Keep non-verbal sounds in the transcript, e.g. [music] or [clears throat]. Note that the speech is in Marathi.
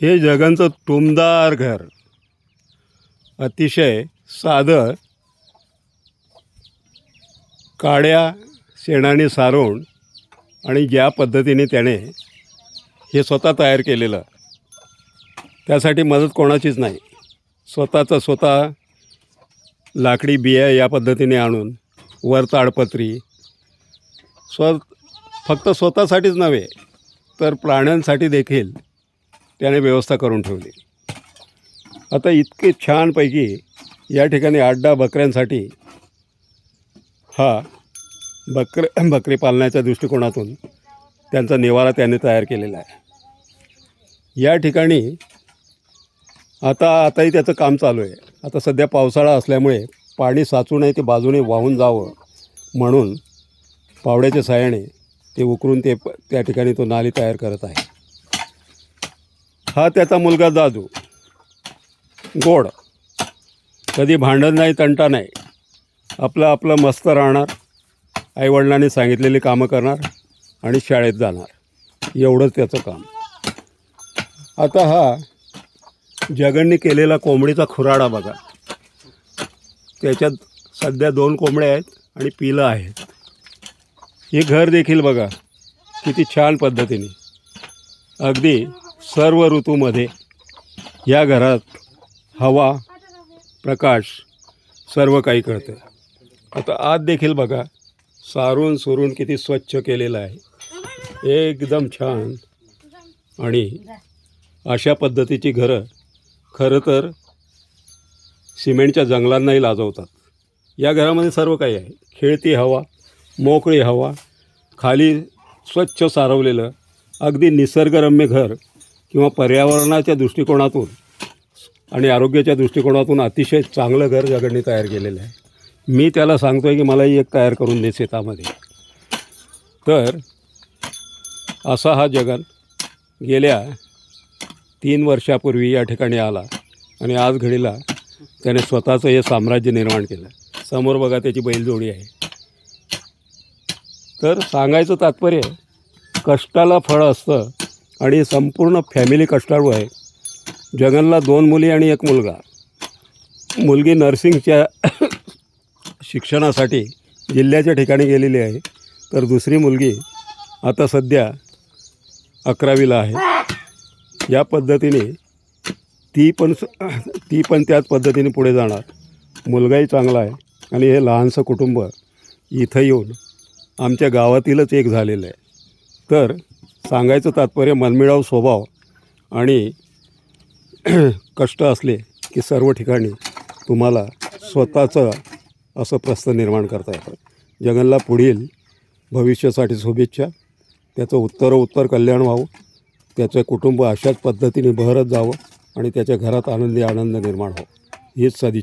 हे जगांचं टोमदार घर. अतिशय साधं काड्या शेणाने सारवण आणि ज्या पद्धतीने त्याने हे स्वतः तयार केलेलं त्यासाठी मदत कोणाचीच नाही. स्वतःचं स्वतः लाकडी बिया या पद्धतीने आणून वर ताडपत्री स्व फक्त स्वतःसाठीच नव्हे तर प्राण्यांसाठी देखील त्याने व्यवस्था करून ठेवली. आता इतके छानपैकी या ठिकाणी आड्डा बकऱ्यांसाठी हा बकर बकरी पालनाच्या दृष्टिकोनातून त्यांचा निवारा त्याने तयार केलेला आहे. या ठिकाणी आता आताही त्याचं काम चालू आहे. आता सध्या पावसाळा असल्यामुळे पाणी साचू नये ते बाजूने वाहून जावं म्हणून पावड्याच्या सहाय्याने ते उकरून ते त्या ठिकाणी तो नाली तयार करत आहे. हा त्याचा मुलगा जादू. गोड. कधी भांडण नाही तंटा नाही. आपलं आपलं मस्त राहणार. आईवडिलांनी सांगितलेली कामं करणार आणि शाळेत जाणार. एवढंच त्याचं काम. आता हा जगनने केलेला कोंबडीचा खुराडा बघा. त्याच्यात सध्या दोन कोंबड्या आहेत आणि पिलं आहेत. हे घर देखील बघा किती छान पद्धतीने. अगदी सर्व ऋतूमध्ये या घरात हवा प्रकाश सर्व काही कळतं आता आत देखील बघा सारून सुरून किती स्वच्छ केलेलं आहे. एकदम छान. आणि अशा पद्धतीची घरं खरं तर सिमेंटच्या जंगलांनाही लाजवतात. या घरामध्ये सर्व काही आहे. खेळती हवा मोकळी हवा खाली स्वच्छ सारवलेलं अगदी निसर्गरम्य घर किंवा पर्यावरणाच्या दृष्टिकोनातून आणि आरोग्याच्या दृष्टिकोनातून अतिशय चांगलं घर जगडणी तयार केलेलं आहे. मी त्याला सांगतो आहे की मलाही एक तयार करून दे शेतामध्ये. तर असा हा जगन गेल्या तीन वर्षापूर्वी या ठिकाणी आला आणि आज घडीला त्याने स्वतःचं हे साम्राज्य निर्माण केलं. समोर बघा त्याची बैलजोडी आहे. तर सांगायचं तात्पर्य कष्टाला फळ असतं आणि संपूर्ण फॅमिली कष्टाळू आहे. जगनला दोन मुली आणि एक मुलगा. मुलगी नर्सिंगच्या शिक्षणासाठी जिल्ह्याच्या ठिकाणी गेलेली आहे. तर दुसरी मुलगी आता सध्या अकरावीला आहे. या पद्धतीने ती पण स- ती पण त्याच पद्धतीने पुढे जाणार. मुलगाही चांगला आहे आणि हे लहानसं कुटुंब इथं येऊन आमच्या गावातीलच एक झालेलं आहे. तर सांगायचं तात्पर्य मनमिळाव स्वभाव आणि [clears throat] कष्ट असले की सर्व ठिकाणी तुम्हाला स्वतःचं असं प्रस्थ निर्माण करता येतं. जगनला पुढील भविष्यासाठी शुभेच्छा. त्याचं उत्तरोत्तर कल्याण व्हावं. त्याचं कुटुंब अशाच पद्धतीने बहरत जावं आणि त्याच्या घरात आनंदी आनंद निर्माण व्हावं. हीच सदिच्छा.